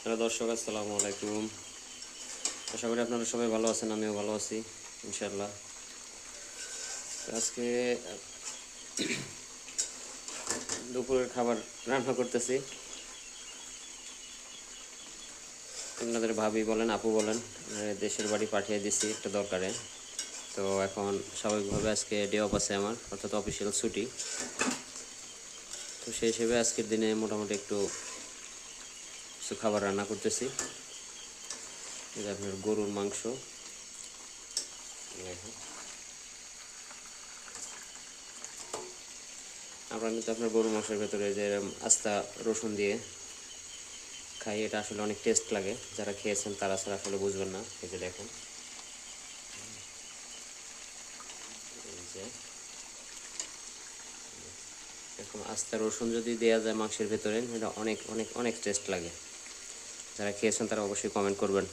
Hello দর্শক, আসসালামু আলাইকুম। আশা করি আপনারা সবাই ভালো আছেন, আমিও ভালো আছি ইনশাল্লাহ আজকে, দুপুরের খাবার রান্না করতেছি। আপনাদের ভাবি বলেন, আপু বলেন দেশের বাড়ি পাঠিয়ে দিছি একটা দরকারে। তো এখন স্বাভাবিকভাবে আজকে ডে অফ আছে আমার, অর্থাৎ অফিসিয়াল ছুটি। তো সেই হিসেবে আজকের দিনে মোটামুটি একটু কিছু খাবার রান্না করতেছি। যে আপনার গরুর মাংস। আমরা কিন্তু আপনার গরুর মাংসের ভেতরে যে আস্তা রসুন দিয়ে খাই, এটা আসলে অনেক টেস্ট লাগে। যারা খেয়েছেন তারা ছাড়া আসলে বুঝবেন না। এই যে। এরকম আস্তা রসুন যদি দেওয়া যায় মাংসের ভেতরে, এটা অনেক অনেক অনেক টেস্ট লাগে। যারা খেয়েছেন তারা অবশ্যই কমেন্ট করবেন।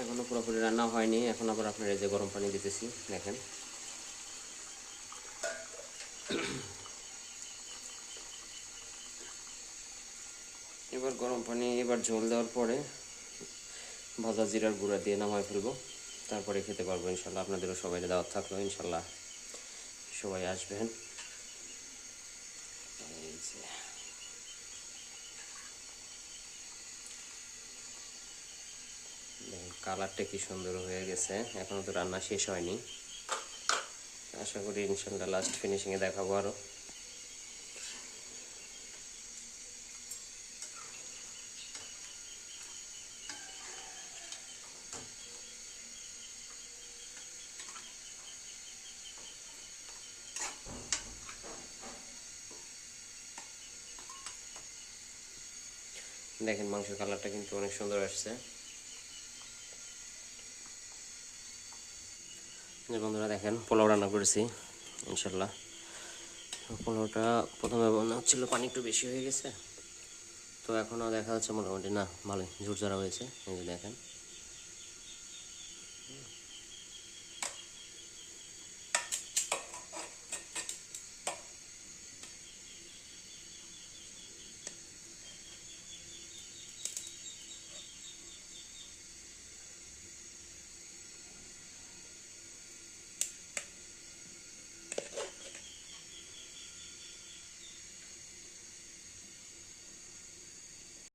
এখনও পুরোপুরি রান্না হয়নি, এখন আবার আপনার এই যে গরম পানি দিতেছি, দেখেন। এবার গরম পানি, এবার ঝোল দেওয়ার পরে ভাজা জিরার গুঁড়া দিয়ে নামায় ফেলব। তারপরে খেতে পারব ইনশাল্লাহ। আপনাদেরও সবাই দাওয়াত থাকল ইনশাল্লাহ। সবাই আসবেন। কালারটা কি সুন্দর হয়ে গেছে। এখনও তো রান্না শেষ হয়নি। আশা করি ইনশাল্লাহ লাস্ট ফিনিশিংয়ে দেখাবো আরও দেখেন মাংসের কালারটা কিন্তু অনেক সুন্দর আসছে। বন্ধুরা দেখেন, পোলাও রান্না করেছি, ইনশাল্লাহ। পোলাওটা প্রথমে মনে হচ্ছিল পানি একটু বেশি হয়ে গেছে। তো এখনও দেখা যাচ্ছে মোটামুটি না, ভালোই ঝুরঝারা হয়েছে, এই দেখেন।